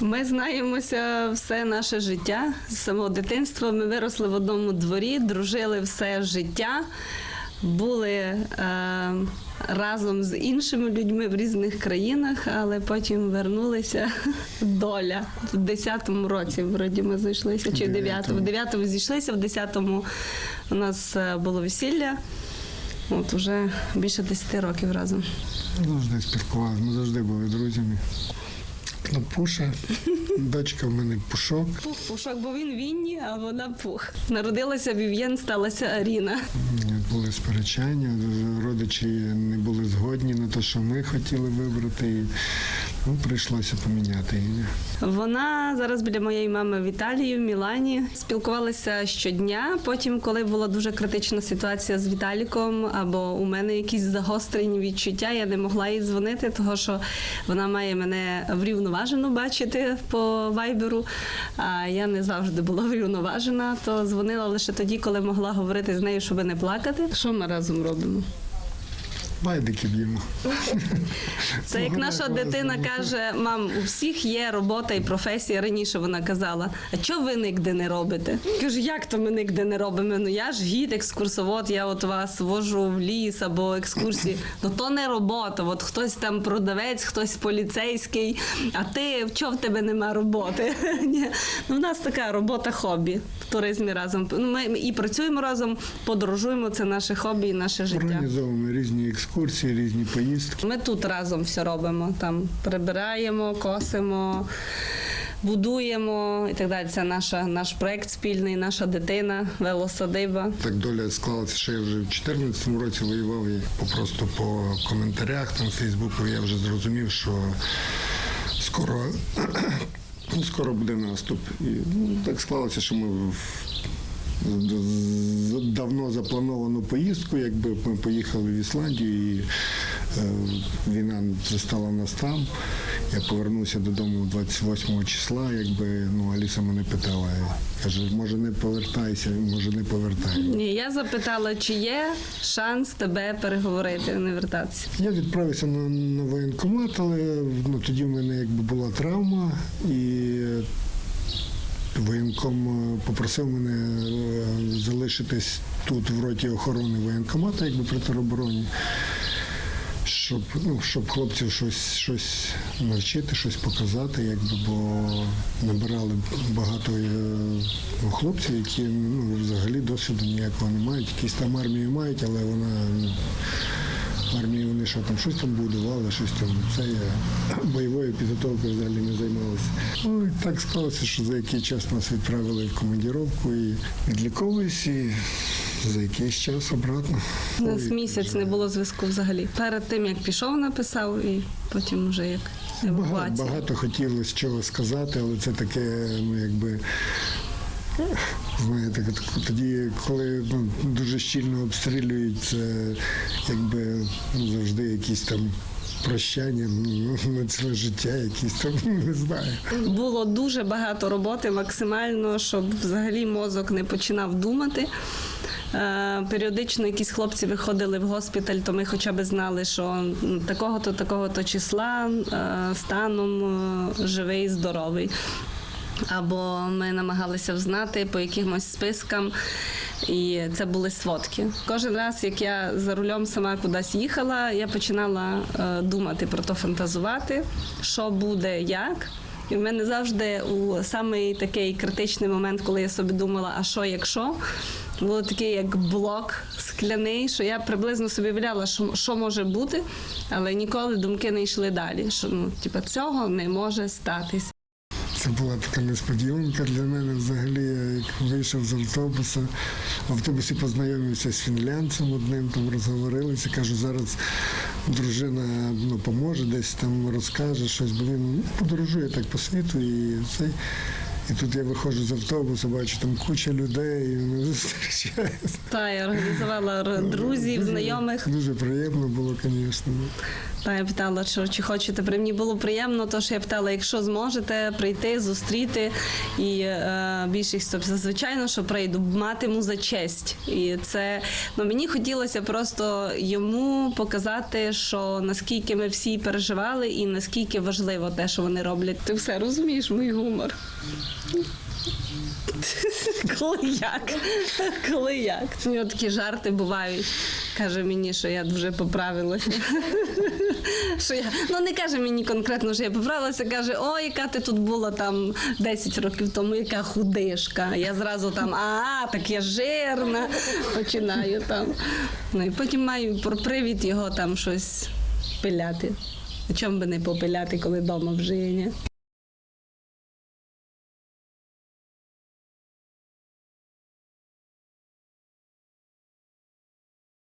Ми знаємося все наше життя з самого дитинства. Ми виросли в одному дворі, дружили все життя, були е, разом з іншими людьми в різних країнах, але потім вернулися доля. В 10-му році вроді ми зійшлися, чи в 9-му. В 9-му зійшлися, в 10-му у нас е, було весілля. От уже більше 10 років разом. Завжди спілкувалися, ми завжди були друзями. Ну, Пуша, дочка в мене пушок. Пух, пушок, бо він Вінні, а вона пух. Народилася Вів'єн, сталася Аріна. Були сперечання, родичі не були згодні на те, що ми хотіли вибрати. Ну, прийшлося поміняти її. Вона зараз біля моєї мами в Італії, в Мілані. Спілкувалися щодня. Потім, коли була дуже критична ситуація з Віталіком, або у мене якісь загострені відчуття, я не могла їй дзвонити, тому що вона має мене врівноважено бачити по вайберу. А я не завжди була врівноважена, то дзвонила лише тоді, коли могла говорити з нею, щоб не плакати. Що ми разом робимо? Байдики б'ємо. Це як наша дитина каже: мам, у всіх є робота і професія. Раніше вона казала: а чого ви нігде не робите? Кажу, як то ми нігде не робимо? Ну я ж гід, екскурсовод, я от вас вожу в ліс або екскурсії. Ну то не робота. От хтось там продавець, хтось поліцейський. А ти чого в тебе нема роботи? Ну, в нас така робота хобі в туризмі разом. Ну, Ми і працюємо разом, подорожуємо. Це наше хобі і наше життя. Організовуємо різні екскурсії, різні поїздки. Ми тут разом все робимо. Там прибираємо, косимо, будуємо і так далі. Це наша, наш проект спільний, наша дитина, велосадиба. Так доля склалася, що я вже в 2014 році воював і просто по коментарях там в Фейсбуку я вже зрозумів, що скоро, скоро буде наступ. І ну, так склалося, що ми в давно заплановану поїздку, якби ми поїхали в Ісландію, і е, війна застала нас там. Я повернувся додому 28 числа, якби ну Аліса мене питала, каже, може не повертайся, може не повертай. Ні, я запитала, чи є шанс тебе переговорити, не вертатися. Я відправився на, на воєнкомат, але ну, тоді в мене якби була травма і воєнком е, попросив мене е, залишитись тут в роті охорони воєнкомата, якби при теробороні. Щоб, ну, щоб хлопців щось, щось навчити, щось показати, якби, бо набирали багато е, хлопців, які ну, взагалі досвіду ніякого не мають. Якісь там армію мають, але вона ну, армії вони що там щось там будували, щось там це я бойовою підготовкою взагалі не займалися. Ну і так склалося, що за який час нас відправили в командіровку і відліковуюсь, і за якийсь час обратно. У нас Ой, місяць не було зв'язку взагалі. Перед тим як пішов, написав, і потім вже як Багато, багато хотілося чого сказати, але це таке, ну якби. Знаєте, тоді, коли ну, дуже щільно обстрілюють, це якби ну, завжди якісь там прощання ну, на ціле життя, якісь там, не знаю. Було дуже багато роботи максимально, щоб взагалі мозок не починав думати. Е, Періодично якісь хлопці виходили в госпіталь, то ми хоча б знали, що такого-то, такого-то числа е, станом е, живий, здоровий. Або ми намагалися взнати по якимось спискам, і це були сводки. Кожен раз, як я за рулем сама кудись їхала, я починала е, думати про то, фантазувати, що буде, як. І в мене завжди у самий такий критичний момент, коли я собі думала, а що якщо, було такий як блок скляний, що я приблизно собі уявляла, що, що може бути, але ніколи думки не йшли далі. Що ну, типу, цього не може статись. Це була така несподіванка для мене взагалі. Я як вийшов з автобуса, в автобусі познайомився з фінлянцем одним, там розговорилися. Кажу, зараз дружина ну, поможе, десь там розкаже щось, бо він ну, подорожує так по світу і цей. І тут я виходжу з автобуса, бачу там куча людей, і мене зустрічають. Та я організувала друзів, Дуже- знайомих. Дуже приємно було, звісно. Та я питала, що чи хочете. При мені було приємно, то що я питала, якщо зможете прийти, зустріти. І е, більшість тобто, звичайно, що прийду, матиму за честь. І це ну мені хотілося просто йому показати, що наскільки ми всі переживали, і наскільки важливо те, що вони роблять. Ти все розумієш, мій гумор. Коли як? Коли як? У нього такі жарти бувають. Каже мені, що я вже поправилася. Що я, ну не каже мені конкретно, що я поправилася, каже, о, яка ти тут була там 10 років тому, яка худишка. Я зразу там, а, так я жирна. Починаю там. Ну і потім маю про привід його там щось пиляти. Чому би не попиляти, коли вдома вже є?